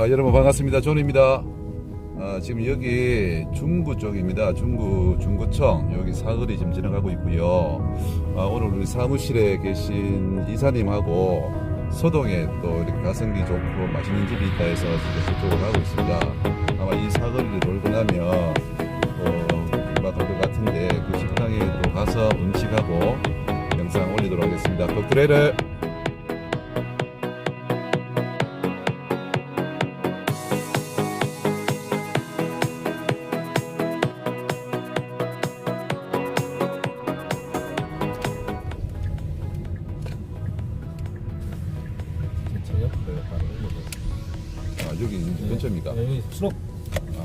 아, 여러분 반갑습니다. 존입니다. 아, 지금 여기 중구 쪽입니다. 중구 중구청 여기 사거리 지금 지나가고 있고요. 아, 오늘 우리 사무실에 계신 이사님하고 서동에 또 이렇게 가성비 좋고 맛있는 집이 있다 해서 지금 저쪽으로 가고 있습니다. 아마 이 사거리를 돌고 나면 또 금방 돌것 같은데 그 식당에 또 가서 음식하고 영상 올리도록 하겠습니다. 독트레를 아, 여기 근처입니까? 여기 수록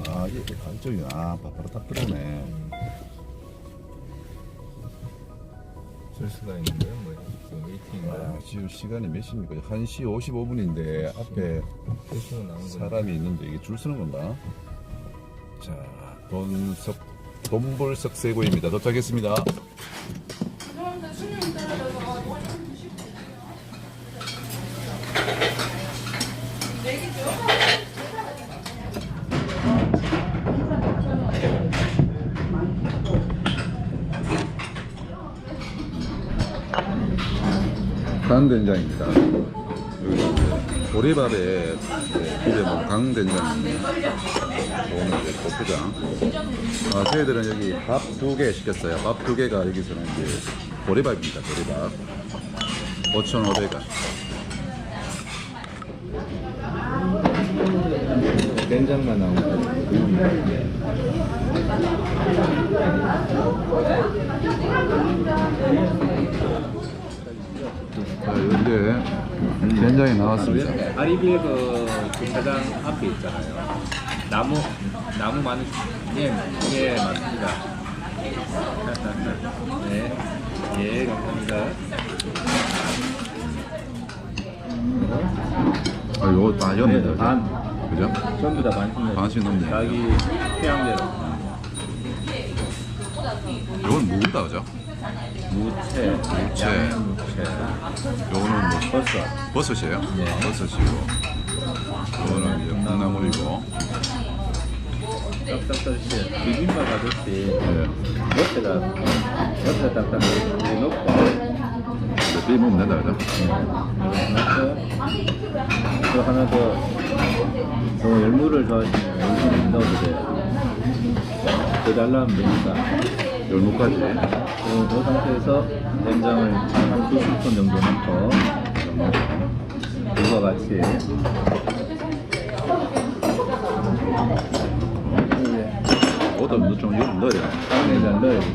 아, 이 안쪽이 아, 바- 바로 딱 들어오네. 줄 수가 있는데요. 뭐 지금 아? 지금 시간이 몇 시입니까? 1시 55분인데 앞에 대충 나온 거. 사람이 있는데 이게 줄 서는 건가? 자, 돈석 돈벌석 세고입니다. 도착했습니다. 보리밥에 네, 집에 뭐 강된장입니다. 오늘 이제 고추장. 아, 저희들은 여기 밥 두 개 시켰어요. 밥 두 개가 여기서는 이제 보리밥입니다. 보리밥. 5,500원. 된장만 거. 자, 이제 된장이 나왔습니다. 아리비에 그 주차장 앞에 있잖아요. 나무 나무 많은 예, 예 맞습니다. 네, 예 감사합니다. 아, 요거 다 였는데. 네, 반. 그죠? 전부 다 반씩 반씩 넣네. 자기 취향대로 요건 무다 그죠? 무채, 무채. 양무채, 요거는 뭐 버섯. 버섯이에요? 네. 버섯이고. 요거는 이제 콩나물이고. 딱딱딱지 비빔밥 아저씨 예. 옆에다 딱딱 이렇게 넣고 이제 비먹면 된다 그죠? 넣고 또 하나 더저 열무를 좋아하시면 열무를 넣어도 돼요 더 달라면 되니까 열무까지. 그, 그 상태에서 된장을 한두 스푼 정도 넣고 이거 같이 그것도 넣- 좀좀 넣어야. 빵에다 넣어야 돼.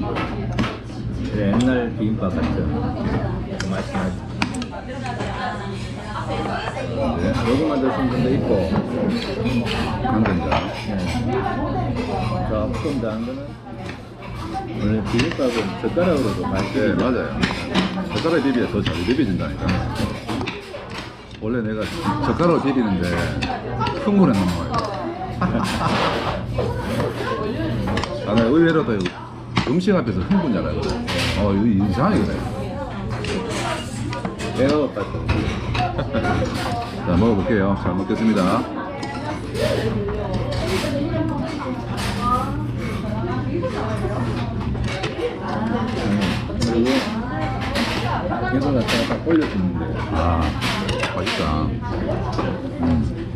그래, 옛날 비빔밥 같죠? 맛이 나지. 네. 요것만 드신 분도 있고, 강된장. 네. 조금 더한 거는, 원래 비빔밥은 젓가락으로도 많이 네, 비비죠. 맞아요. 젓가락 비비야 더잘 비벼진다니까. 원래 내가 젓가락으로 비비는데 흥분해 넘어요. 아, 나 의외로 도 음식 앞에서 흥분 잘하거든. 어, 이거 이상하게 그래. 고팠죠. 자, 먹어볼게요. 잘 먹겠습니다. 그리고, 이거 갖다가 딱 올려주는 거예요. 아, 맛있다. 음.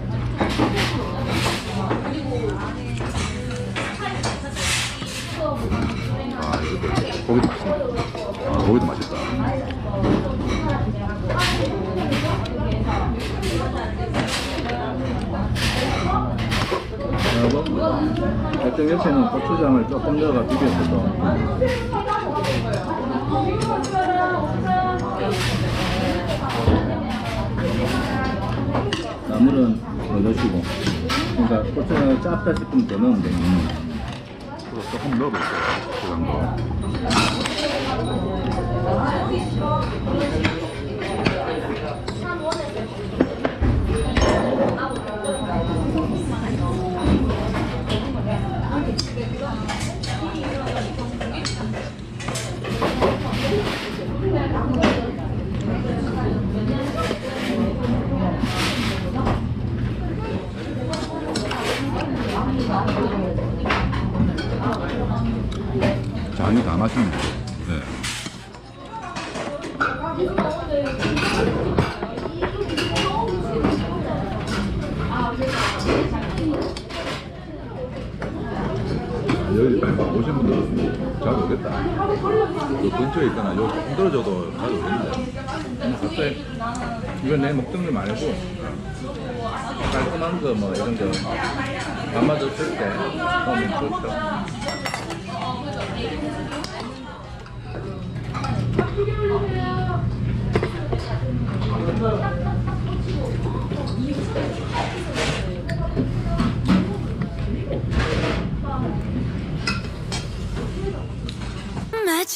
아, 이거 고기도 맛있다. 아, 고기도 맛있다. 그리고, 결정 옆에는 고추장을 조금 넣어가 비벼서도, 나물은 더 넣으시고 그러니까 고추장을 짭다 싶으면 더 넣으면 돼요 그거 조금 넣어볼게요. 그 정도. 장이 다 맛있는데. 네. 근처에 있거나 요 조금 떨어져도 잘 오겠는데. 갑자기 이건 내거 말고 깔끔한 거 뭐 이런 거 담아뒀을 때 너무 좋죠.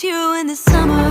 you in the summer.